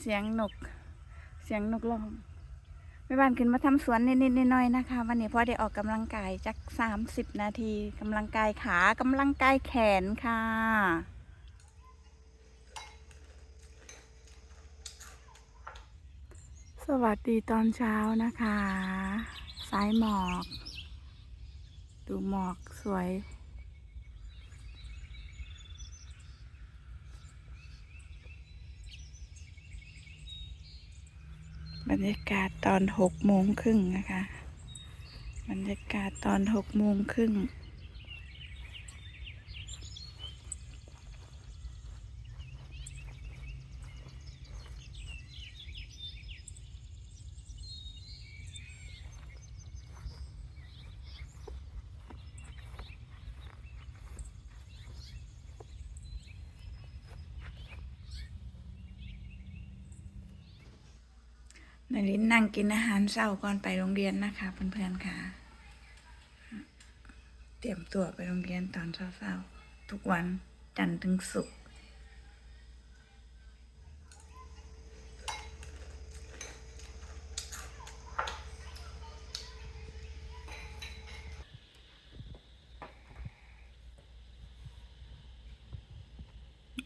เสียงนก เสียงนกร้องแม่บ้านขึ้นมาทำสวนนิดๆน้อยๆนะคะ วันนี้พ่อได้ออกกำลังกายจักสามสิบนาทีกำลังกายขากำลังกายแขนค่ะสวัสดีตอนเช้านะคะ สายหมอก ดูหมอกสวย บรรยากาศตอนหกโมงครึ่งนะคะ บรรยากาศตอนหกโมงครึ่ง นารินนั่งกินอาหารเช้าก่อนไปโรงเรียนนะคะเพื่อนๆค่ะ เตรียมตัวไปโรงเรียนตอนเช้าๆทุกวันจันทร์ถึงศุกร์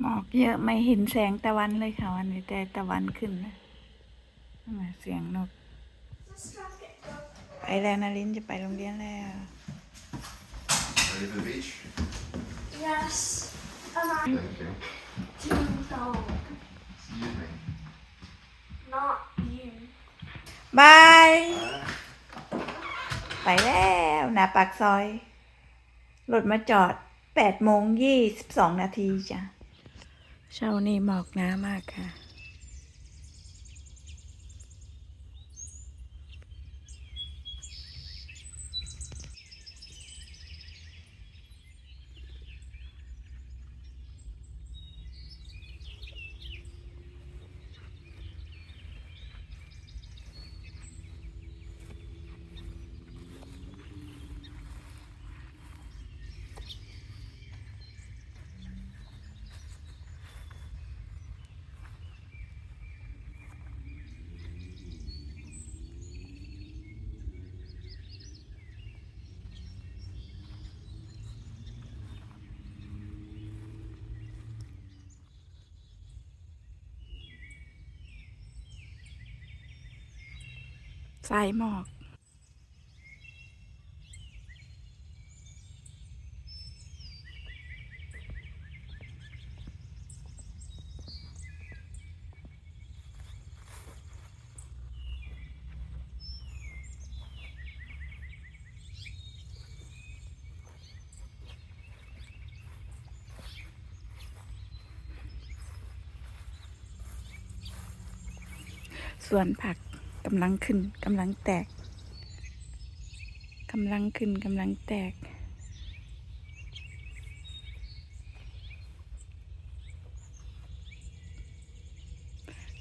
หมอกเยอะไม่เห็นแสงตะวันเลยค่ะวันนี้แต่ตะวันขึ้นนะนั่นน่ะ เสียงนก ไปแล้วนารินจะไปโรงเรียนแล้ว Ready for the beach? Yes. And I'm Thank you. team dog, Excuse me. not you. บายไปแล้วหนาปากซอยรถมาจอดแปดโมงยี่สิบสองนาทีจ้ะ เช้านี้หมอกหนามากค่ะ สายหมอกส่วนผัก กำลังขึ้นกำลังแตกกำลังขึ้นกำลังแตก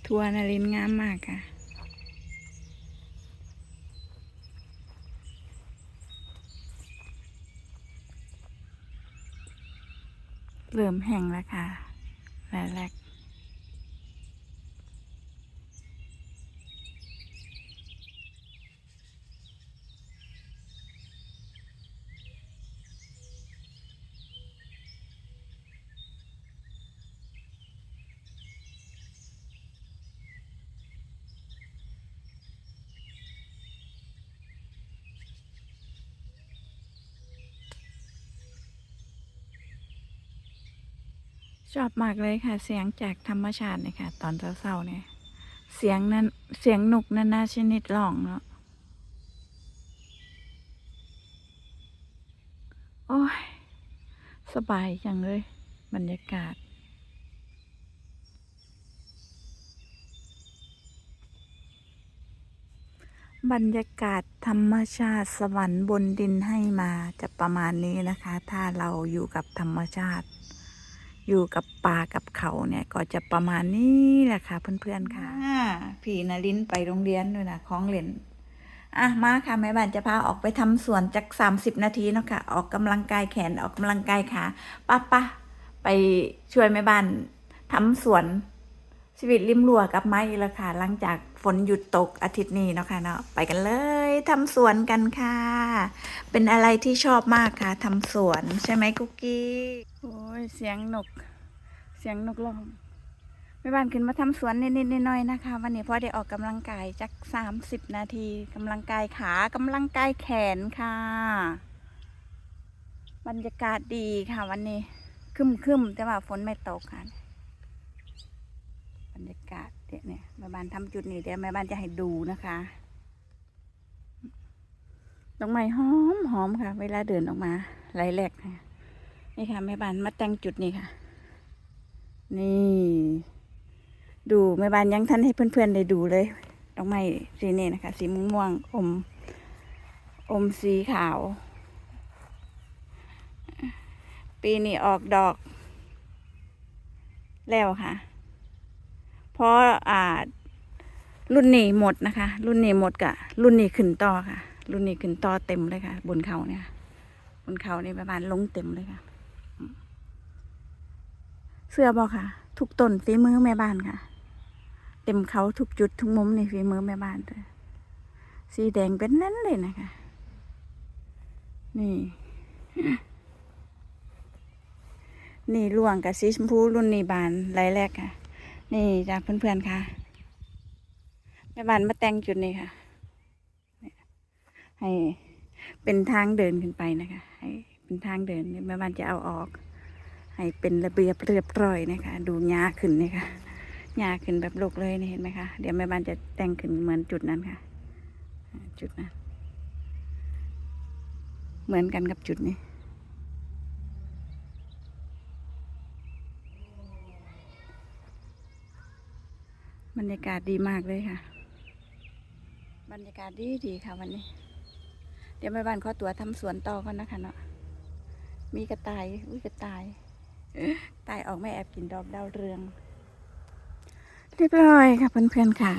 ทัวนารินงามมากค่ะเริ่มแห้งแล้วค่ะแรก ชอบมากเลยค่ะ เสียงจากธรรมชาติเนี่ยค่ะ ตอนเศร้าๆเนี่ย เสียงนั้นเสียงหนุกนานาชนิดร้องเนาะโอ้ย สบายจังเลย บรรยากาศ บรรยากาศธรรมชาติสวรรค์บนดินให้มาจะประมาณนี้นะคะ ถ้าเราอยู่กับธรรมชาติ อยู่กับป่ากับเขาเนี่ย ก็จะประมาณนี้แหละค่ะเพื่อนๆค่ะผีนารินไปโรงเรียนด้วยนะของเล่นอะมาค่ะแม่บ้านจะพาออกไปทำสวนจากสามสิบนาทีเนาะค่ะ ออกกำลังกายแขนออกกำลังกายขาป้าป้าไปช่วยแม่บ้านทำสวน ชีวิตริมรั้วกับไมาอีกแล้วค่ะ หลังจากฝนหยุดตกอาทิตย์นี้เนาะค่ะเนาะไปกันเลยทำสวนกันค่ะ เป็นอะไรที่ชอบมากค่ะทำสวนใช่ไหมกุ๊กกี้โอ้ยเสียงนก เสียงนกร้องแม่บ้านขึ้นมาทำสวนนิดๆน้อยๆนะคะ วันนี้พ่อได้ออกกำลังกายจักสามสิบนาทีกำลังกายขากำลังกายแขนค่ะ บรรยากาศดีค่ะวันนี้คึมๆแต่ว่าฝนไม่ตกค่ะ บรรยากาศเดี๋ยวเนี่ยแม่บ้านทำจุดนี้เดี๋ยวแม่บ้านจะให้ดูนะคะดอกไม้หอมหอมค่ะ เวลาเดินออกมาไหลแหลกค่ะนี่ค่ะแม่บ้านมาแต่งจุดนี้ค่ะ นี่ ดูแม่บ้านยังท่านให้เพื่อนๆได้ดูเลยดอกไม้สีนี้นะคะ สีม่วงอม อมสีขาว ปีนี้ออกดอก แล้วค่ะ พราะอ่า รุ่นนี้หมดนะคะ รุ่นนี้หมดกะ รุ่นนี้ขึ้นต่อค่ะ รุ่นนี้ขึ้นต่อเต็มเลยค่ะ บนเขาเนี่ยบนเขานี่ประมาณลงเต็มเลยค่ะ เสื้อบอกค่ะ ทุกต้นฝีมือแม่บ้านค่ะ เต็มเขาทุกจุดทุกมุมในฝีมือแม่บ้านเลยสีแดงเป็นนั้นเลยนะคะ นี่ นี่ล่วงกับสีชมพูรุ่นนี้บานไรแรกค่ะ นี่จากเพื่อนๆค่ะแม่บ้านมาแต่งจุดนี้ค่ะ ให้เป็นทางเดินขึ้นไปนะคะ ให้เป็นทางเดินแม่บ้านจะเอาออก ให้เป็นระเบียบเรียบร้อยนะคะ ดูหญ้าขึ้นนี่ค่ะหญ้าขึ้นแบบโลกเลยนี่เห็นไหมคะเดี๋ยวแม่บ้านจะแต่งขึ้นเหมือนจุดนั้นค่ะ จุดนั้นเหมือนกันกับจุดนี้ บรรยากาศดีมากเลยค่ะ บรรยากาศดีดีค่ะวันนี้ เดี๋ยวแม่บ้านขอตัวทำสวนต่อก่อนนะคะเนาะมีกระต่ายอุ้ยกระต่ายตายออกไม่แอบกินดอกดาวเรือง เรียบร้อยค่ะเพื่อนๆค่ะ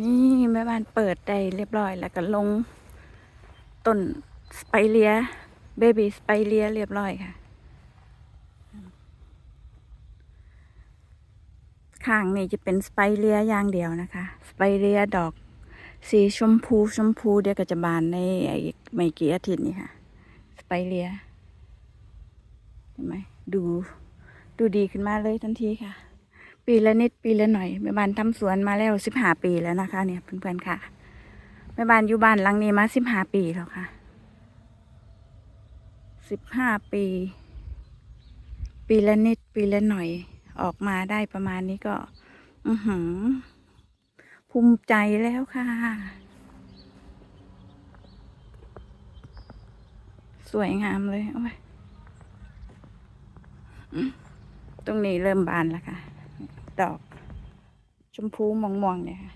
นี่แม่บ้านเปิดได้เรียบร้อยแล้วก็ลงต้นสไปเลียเบบี้สไปเลียเรียบร้อยค่ะ ข้างนี่จะเป็นสไปเลียอย่างเดียวนะคะ สไปเลียดอกสีชมพูชมพูเดี๋ยวก็จะบานในอีกไม่กี่อาทิตย์นี้ค่ะ สไปเลียเห็นไหมดูดูดีขึ้นมาเลยทันทีค่ะ ปีละนิดปีละหน่อยแม่บ้านทำสวนมาแล้วสิบห้าปีแล้วนะคะ เนี่ยเพื่อนๆค่ะแม่บ้านอยู่บ้านหลังนี้มาสิบห้าปีแล้วค่ะสิบห้าปี ปีละนิดปีละหน่อย ออกมาได้ประมาณนี้ก็ อือหือ ภูมิใจแล้วค่ะ สวยงามเลยโอ้ยตรงนี้เริ่มบานแล้วค่ะ ดอก ชมพูม่วงเนี่ยค่ะ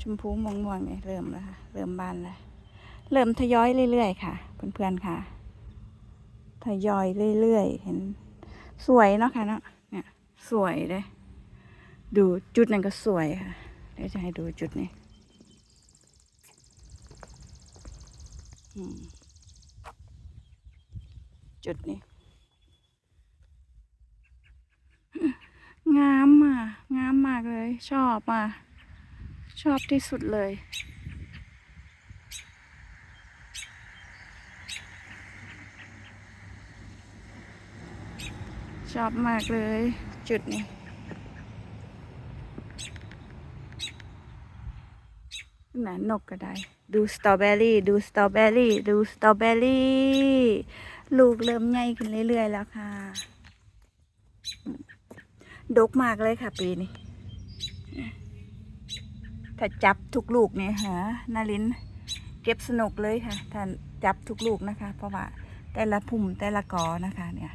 ชมพูม่วงเนี่ยเริ่มแล้วค่ะ เริ่มบานแล้ว เริ่มทยอยเรื่อยๆค่ะ เพื่อนๆค่ะ ทยอยเรื่อยๆ เห็น สวยเนาะค่ะเนาะ สวยเลยดูจุดนั้นก็สวยค่ะเดี๋ยวจะให้ดูจุดนี้จุดนี้ งามอะ งามมากเลย ชอบอะ ชอบที่สุดเลยชอบมากเลย จุดนี้ น่ะนกก็ได้ ดูสตรอเบอรี่ ดูสตรอเบอรี่ ดูสตรอเบอรี่ ลูกเริ่มใหญ่ขึ้นเรื่อย ๆ แล้วค่ะ ดกมากเลยค่ะปีนี้ ถ้าจับทุกลูกเนี่ยฮะนารินเก็บสนุกเลยค่ะถ้าจับทุกลูกนะคะ เพราะว่าแต่ละพุ่มแต่ละกอนะคะเนี่ย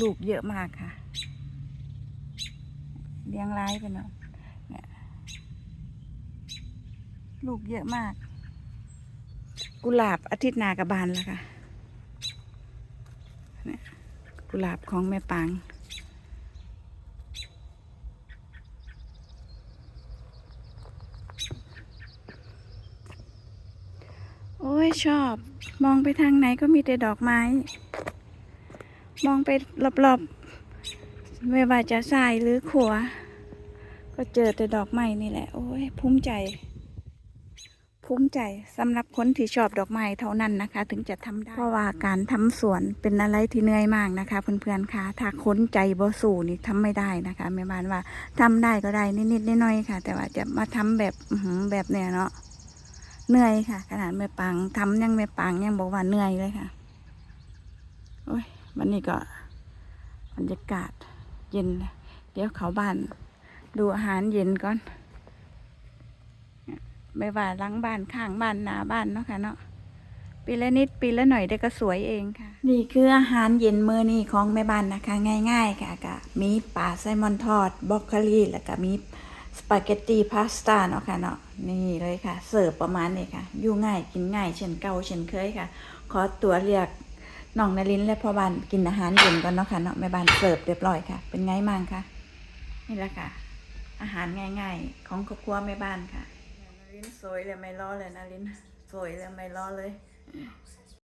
ลูกเยอะมากค่ะ เลี้ยงร้ายไปเนาะเนี่ยลูกเยอะมาก กุหลาบอาทิตย์นากระบานแล้วค่ะเนี่ยกุหลาบของแม่ปางโอ้ยชอบ มองไปทางไหนก็มีแต่ดอกไม้ มองไปรอบไม่ว่าจะซ้ายหรือขวา ก็เจอแต่ดอกไม้นี่แหละ โอ้ยภูมิใจ ภูมิใจสำหรับคนที่ชอบดอกไม้เท่านั้นนะคะ ถึงจะทำได้ เพราะว่าการทำสวนเป็นอะไรที่เหนื่อยมากนะคะ เพื่อนๆค่ะ ถ้าค้นใจบ่สู่นี่ทำไม่ได้นะคะแม่บ้านว่าทำได้ก็ได้นิดๆน้อยๆค่ะ แต่ว่าจะมาทำแบบแบบเนี้ยเนาะเหนื่อยค่ะ ขนาดแม่ปังทำยังแม่ปังยังบอกว่าเหนื่อยเลยค่ะโอ้ยวันนี้ก็บรรยากาศเย็น เดี๋ยวเขาบ้าน ดูอาหารเย็นก่อนไม่ว่าหลังบ้านข้างบ้านหน้าบ้านเนาะค่ะเนาะปีละนิดปีละหน่อยเด็กก็สวยเองค่ะ นี่คืออาหารเย็นมื้อนี้ของแม่บ้านนะคะ ง่าย ๆ ค่ะก็มีปลาไซมอนทอดบรอกโคลีแล้วก็มีสปาเกตตีพาสต้าเนาะค่ะเนาะนี่เลยค่ะ เสิร์ฟประมาณนี้ค่ะ อยู่ง่ายกินง่าย เช่นเก่าเช่นเคยค่ะ ขอตัวเรียกน้องนลินและพ่อบ้านกินอาหารเย็นก่อนเนาะค่ะเนาะแม่บ้านเสิร์ฟเรียบร้อยค่ะ เป็นไงมั่งคะนี่แหละค่ะ อาหารง่าย ๆ ของครอบครัวแม่บ้านค่ะนารินสวยเลยไม่รอเลยนารินสวยเลยไม่รอเลย